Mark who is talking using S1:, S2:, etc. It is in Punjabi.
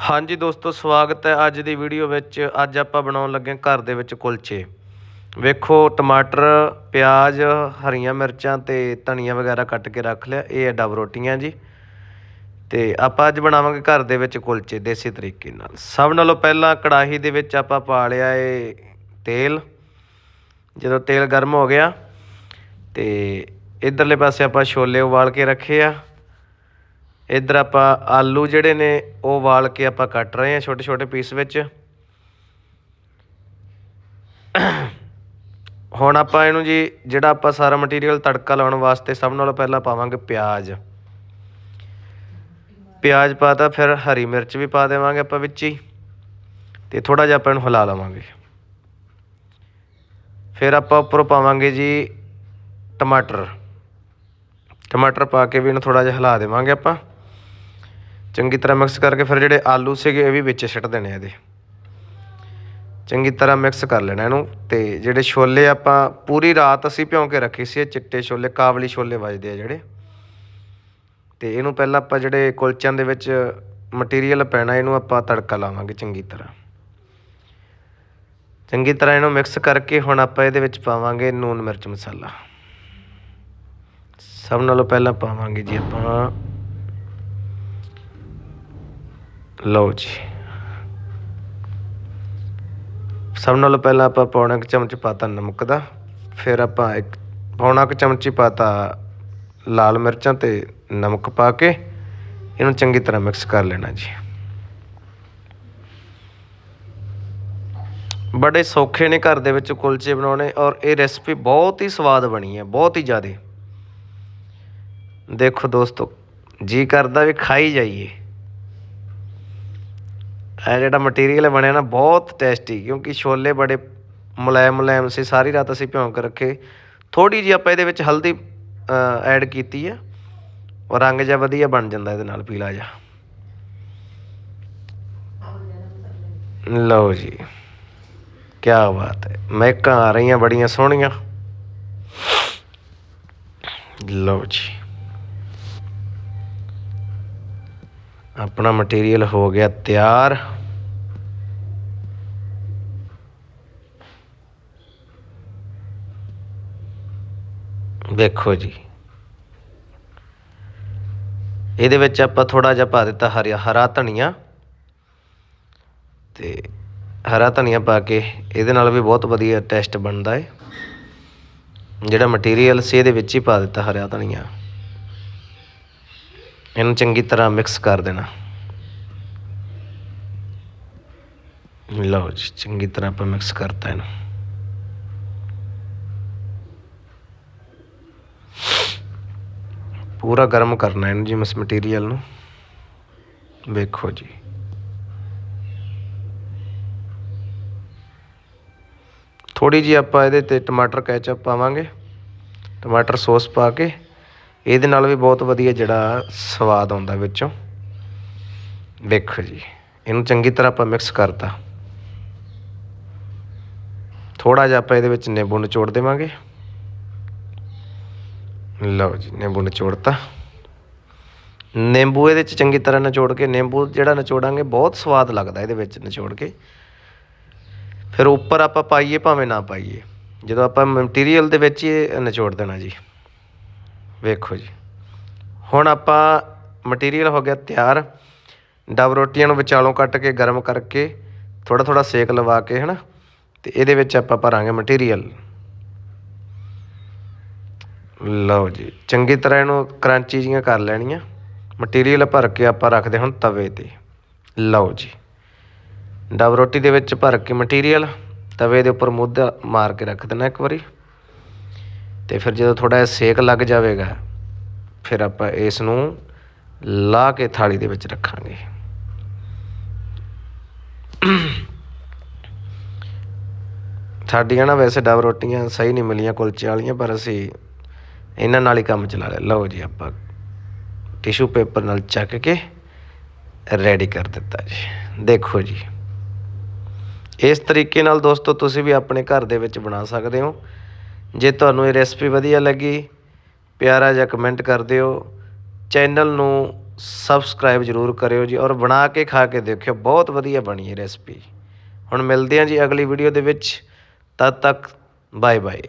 S1: ਹਾਂਜੀ ਦੋਸਤੋ, ਸਵਾਗਤ ਹੈ ਅੱਜ ਦੀ ਵੀਡੀਓ ਵਿੱਚ। ਅੱਜ ਆਪਾਂ ਬਣਾਉਣ ਲੱਗੇ ਹਾਂ ਘਰ ਦੇ ਵਿੱਚ ਕੁਲਚੇ। ਵੇਖੋ, ਟਮਾਟਰ, ਪਿਆਜ਼, ਹਰੀਆਂ ਮਿਰਚਾਂ ਤੇ ਧਨੀਆ ਵਗੈਰਾ ਕੱਟ ਕੇ ਰੱਖ ਲਿਆ। ਇਹ ਹੈ ਡਬ ਰੋਟੀਆਂ ਜੀ। ਤੇ ਆਪਾਂ ਅੱਜ ਬਣਾਵਾਂਗੇ ਘਰ ਦੇ ਵਿੱਚ ਕੁਲਚੇ ਦੇਸੀ ਤਰੀਕੇ ਨਾਲ। ਸਭ ਨਾਲੋਂ ਪਹਿਲਾਂ ਕੜਾਹੀ ਦੇ ਵਿੱਚ ਆਪਾਂ ਪਾ ਲਿਆ ਏ ਤੇਲ। ਜਦੋਂ ਤੇਲ ਗਰਮ ਹੋ ਗਿਆ ਤੇ ਇਧਰਲੇ ਪਾਸੇ ਆਪਾਂ ਛੋਲੇ ਉਬਾਲ ਕੇ ਰੱਖੇ ਆ। ਇੱਧਰ ਆਪਾਂ ਆਲੂ ਜਿਹੜੇ ਨੇ, ਉਹ ਉਬਾਲ ਕੇ ਆਪਾਂ ਕੱਟ ਰਹੇ ਹਾਂ ਛੋਟੇ ਛੋਟੇ ਪੀਸ ਵਿੱਚ। ਹੁਣ ਆਪਾਂ ਇਹਨੂੰ ਜੀ, ਜਿਹੜਾ ਆਪਾਂ ਸਾਰਾ ਮਟੀਰੀਅਲ ਤੜਕਾ ਲਾਉਣ ਵਾਸਤੇ ਸਭ ਨਾਲੋਂ ਪਹਿਲਾਂ ਪਾਵਾਂਗੇ ਪਿਆਜ਼। ਪਿਆਜ਼ ਪਾਤਾ ਫਿਰ ਹਰੀ ਮਿਰਚ ਵੀ ਪਾ ਦੇਵਾਂਗੇ ਆਪਾਂ ਵਿੱਚ ਹੀ, ਤੇ ਥੋੜਾ ਜਿਹਾ ਆਪਾਂ ਇਹਨੂੰ ਹਿਲਾ ਲਵਾਂਗੇ। ਫਿਰ ਆਪਾਂ ਉੱਪਰੋਂ ਪਾਵਾਂਗੇ ਜੀ ਟਮਾਟਰ। ਟਮਾਟਰ ਪਾ ਕੇ ਵੀ ਇਹਨੂੰ ਥੋੜਾ ਜਿਹਾ ਹਿਲਾ ਦੇਵਾਂਗੇ ਆਪਾਂ। ਚੰਗੀ ਤਰ੍ਹਾਂ ਮਿਕਸ ਕਰਕੇ ਫਿਰ ਜਿਹੜੇ ਆਲੂ ਸੀਗੇ ਇਹ ਵੀ ਵਿੱਚ ਸਿੱਟ ਦੇਣੇ ਇਹਦੇ। ਚੰਗੀ ਤਰ੍ਹਾਂ ਮਿਕਸ ਕਰ ਲੈਣਾ ਇਹਨੂੰ ਤੇ ਜਿਹੜੇ ਛੋਲੇ ਆਪਾਂ ਪੂਰੀ ਰਾਤ ਅਸੀਂ ਭਿਉਂ ਕੇ ਰੱਖੇ ਸੀ, ਇਹ ਚਿੱਟੇ ਛੋਲੇ, ਕਾਬਲੀ ਛੋਲੇ ਵੱਜਦੇ ਆ ਜਿਹੜੇ। ਤੇ ਇਹਨੂੰ ਪਹਿਲਾਂ ਆਪਾਂ ਜਿਹੜੇ ਕੁਲਚਿਆਂ ਦੇ ਵਿੱਚ ਮਟੀਰੀਅਲ ਪੈਣਾ, ਇਹਨੂੰ ਆਪਾਂ ਤੜਕਾ ਲਾਵਾਂਗੇ ਚੰਗੀ ਤਰ੍ਹਾਂ। ਚੰਗੀ ਤਰ੍ਹਾਂ ਇਹਨੂੰ ਮਿਕਸ ਕਰਕੇ ਹੁਣ ਆਪਾਂ ਇਹਦੇ ਵਿੱਚ ਪਾਵਾਂਗੇ ਨੂਨ ਮਿਰਚ ਮਸਾਲਾ। ਸਭ ਨਾਲੋਂ ਪਹਿਲਾਂ ਪਾਵਾਂਗੇ ਜੀ ਆਪਾਂ ਲਓ ਜੀ। ਸਭ ਨਾਲੋਂ ਪਹਿਲਾਂ ਆਪਾਂ ਪੌਣਾ ਕੁ ਚਮਚ ਪਾਤਾ ਨਮਕ ਦਾ, ਫਿਰ ਆਪਾਂ ਇੱਕ ਪੌਣਾ ਕੁ ਚਮਚ ਚਮਚੀ ਪਾਤਾ ਲਾਲ ਮਿਰਚਾਂ ਤੇ ਨਮਕ ਪਾ ਕੇ ਇਹਨੂੰ ਚੰਗੀ ਤਰ੍ਹਾਂ ਮਿਕਸ ਕਰ ਲੈਣਾ ਜੀ। ਬੜੇ ਸੌਖੇ ਨੇ ਘਰ ਦੇ ਵਿੱਚ ਕੁਲਚੇ ਬਣਾਉਣੇ ਔਰ ਇਹ ਰੈਸਪੀ ਬਹੁਤ ਹੀ ਸਵਾਦ ਬਣੀ ਹੈ, ਬਹੁਤ ਹੀ ਜ਼ਿਆਦੇ। ਦੇਖੋ ਦੋਸਤੋ, ਜੀ ਕਰਦਾ ਵੀ ਖਾਈ ਜਾਈਏ। ਇਹ ਜਿਹੜਾ ਮਟੀਰੀਅਲ ਬਣਿਆ ਨਾ ਬਹੁਤ ਟੇਸਟੀ ਕਿਉਂਕਿ ਛੋਲੇ ਬੜੇ ਮੁਲਾਇਮ ਮੁਲਾਇਮ ਸੀ, ਸਾਰੀ ਰਾਤ ਅਸੀਂ ਭਿਉਂ ਕੇ ਰੱਖੇ। ਥੋੜੀ ਜਿਹੀ ਆਪਾਂ ਇਹਦੇ ਵਿੱਚ ਹਲਦੀ ਐਡ ਕੀਤੀ ਹੈ ਔਰ ਰੰਗ ਜਿਹਾ ਵਧੀਆ ਬਣ ਜਾਂਦਾ ਇਹਦੇ ਨਾਲ, ਪੀਲਾ ਜਿਹਾ। ਲਓ ਜੀ ਕੀ ਬਾਤ ਹੈ। ਮਹਿਕਾਂ ਆ ਰਹੀਆਂ ਬੜੀਆਂ ਸੋਹਣੀਆਂ। ਲਓ ਜੀ। ਆਪਣਾ ਮਟੀਰੀਅਲ ਹੋ ਗਿਆ ਤਿਆਰ। ਦੇਖੋ ਜੀ। ਇਹਦੇ ਵਿੱਚ ਆਪਾਂ ਥੋੜਾ ਜਿਹਾ ਪਾ ਦਿੱਤਾ ਹਰਿਆ, ਹਰਾ ਧਨੀਆ। ਤੇ ਹਰਾ ਧਨੀਆ ਪਾ ਕੇ ਇਹਦੇ ਨਾਲ ਵੀ ਬਹੁਤ ਵਧੀਆ ਟੇਸਟ ਬਣਦਾ ਹੈ ਜਿਹੜਾ ਮਟੀਰੀਅਲ ਸੀ, ਇਹਦੇ ਵਿੱਚ ਹੀ ਪਾ ਦਿੱਤਾ ਹਰਾ ਧਨੀਆ। ਇਹਨੂੰ ਚੰਗੀ ਤਰ੍ਹਾਂ ਮਿਕਸ ਕਰ ਦੇਣਾ। ਲਓ ਜੀ, ਚੰਗੀ ਤਰ੍ਹਾਂ ਆਪਾਂ ਮਿਕਸ ਕਰਤਾ ਇਹਨੂੰ। ਪੂਰਾ ਗਰਮ ਕਰਨਾ ਇਹਨੂੰ ਜੀ ਇਸ ਮਟੀਰੀਅਲ ਨੂੰ। ਵੇਖੋ ਜੀ। ਥੋੜੀ ਜੀ ਆਪਾਂ ਇਹਦੇ ਤੇ ਟਮਾਟਰ ਕੈਚਅਪ ਪਾਵਾਂਗੇ। ਟਮਾਟਰ ਸੌਸ ਪਾ ਕੇ ਇਹਦੇ ਨਾਲ ਵੀ ਬਹੁਤ ਵਧੀਆ ਜਿਹੜਾ ਸਵਾਦ ਆਉਂਦਾ ਵਿੱਚੋਂ। ਵੇਖੋ ਜੀ, ਇਹਨੂੰ ਚੰਗੀ ਤਰ੍ਹਾਂ ਆਪਾਂ ਮਿਕਸ ਕਰਤਾ। ਥੋੜਾ ਜਿਹਾ ਆਪਾਂ ਇਹਦੇ ਵਿੱਚ ਨਿੰਬੂ ਨਿਚੋੜ ਦੇਵਾਂਗੇ। ਲਓ ਜੀ, ਨਿੰਬੂ ਨਿਚੋੜਤਾ। ਨਿੰਬੂ ਇਹਦੇ ਵਿੱਚ ਚੰਗੀ ਤਰ੍ਹਾਂ ਨਿਚੋੜ ਕੇ, ਨਿੰਬੂ ਜਿਹੜਾ ਨਿਚੋੜਾਂਗੇ, ਬਹੁਤ ਸਵਾਦ ਲੱਗਦਾ ਇਹਦੇ ਵਿੱਚ ਨਿਚੋੜ ਕੇ। ਫਿਰ ਉੱਪਰ ਆਪਾਂ ਪਾਈਏ, ਭਾਵੇਂ ਨਾ ਪਾਈਏ। ਜਦੋਂ ਆਪਾਂ ਮਟੀਰੀਅਲ ਦੇ ਵਿੱਚ ਹੀ ਨਿਚੋੜ ਦੇਣਾ ਜੀ। ਵੇਖੋ ਜੀ। ਹੁਣ ਆਪਾਂ ਮਟੀਰੀਅਲ ਹੋ ਗਿਆ ਤਿਆਰ। ਡਬ ਰੋਟੀਆਂ ਨੂੰ ਵਿਚਾਲੋਂ ਕੱਟ ਕੇ, ਗਰਮ ਕਰਕੇ ਥੋੜਾ ਥੋੜਾ ਸੇਕ ਲਵਾ ਕੇ, ਹਨਾ? ਤੇ ਇਹਦੇ ਵਿੱਚ ਆਪਾਂ ਭਰਾਂਗੇ ਮਟੀਰੀਅਲ ਲਓ ਜੀ, ਚੰਗੀ ਤਰ੍ਹਾਂ ਇਹਨੂੰ ਕਰੰਚੀ ਜੀਆਂ ਕਰ ਲੈਣੀਆਂ। ਮਟੀਰੀਅਲ ਭਰ ਕੇ ਆਪਾਂ ਰੱਖਦੇ ਹੁਣ ਤਵੇ ਤੇ। ਲਓ ਜੀ। ਡਬ ਰੋਟੀ ਦੇ ਵਿੱਚ ਭਰ ਕੇ ਮਟੀਰੀਅਲ ਤਵੇ ਦੇ ਉੱਪਰ ਮੁੱਦਾ ਮਾਰ ਕੇ ਰੱਖ ਦੇਣਾ ਇੱਕ ਵਾਰੀ। ਤੇ ਫਿਰ ਜਦੋਂ ਥੋੜਾ ਜਿਹਾ ਸੇਕ ਲੱਗ ਜਾਵੇਗਾ, ਫਿਰ ਆਪਾਂ ਇਸ ਨੂੰ ਲਾ ਕੇ ਥਾਲੀ ਦੇ ਵਿੱਚ ਰੱਖਾਂਗੇ। ਸਾਡੀਆਂ ਨਾ ਵੈਸੇ ਡਬ ਰੋਟੀਆਂ ਸਹੀ ਨਹੀਂ ਮਿਲੀਆਂ ਕੁਲਚੇ ਵਾਲੀਆਂ, ਪਰ ਅਸੀਂ ਇਹਨਾਂ ਨਾਲ ਹੀ ਕੰਮ ਚਲਾ ਲਿਆ। ਲਓ ਜੀ, ਆਪਾਂ ਟਿਸ਼ੂ ਪੇਪਰ ਨਾਲ ਚੱਕ ਕੇ ਰੈਡੀ ਕਰ ਦਿੱਤਾ ਜੀ। ਦੇਖੋ ਜੀ, ਇਸ ਤਰੀਕੇ ਨਾਲ ਦੋਸਤੋ ਤੁਸੀਂ ਵੀ ਆਪਣੇ ਘਰ ਦੇ ਵਿੱਚ ਬਣਾ ਸਕਦੇ ਹੋ। ਜੇ ਤੁਹਾਨੂੰ ਇਹ ਰੈਸਪੀ ਵਧੀਆ ਲੱਗੀ, ਪਿਆਰਾ ਜਿਹਾ ਕਮੈਂਟ ਕਰ ਦਿਓ। ਚੈਨਲ ਨੂੰ ਸਬਸਕ੍ਰਾਈਬ ਜਰੂਰ ਕਰਿਓ ਜੀ ਔਰ ਬਣਾ ਕੇ ਖਾ ਕੇ ਦੇਖਿਓ, ਬਹੁਤ ਵਧੀਆ ਬਣੀ ਹੈ ਰੈਸਪੀ ਹੁਣ ਮਿਲਦੇ ਹਾਂ ਜੀ ਅਗਲੀ ਵੀਡੀਓ ਦੇ ਵਿੱਚ। ਤਦ ਤੱਕ ਬਾਏ ਬਾਏ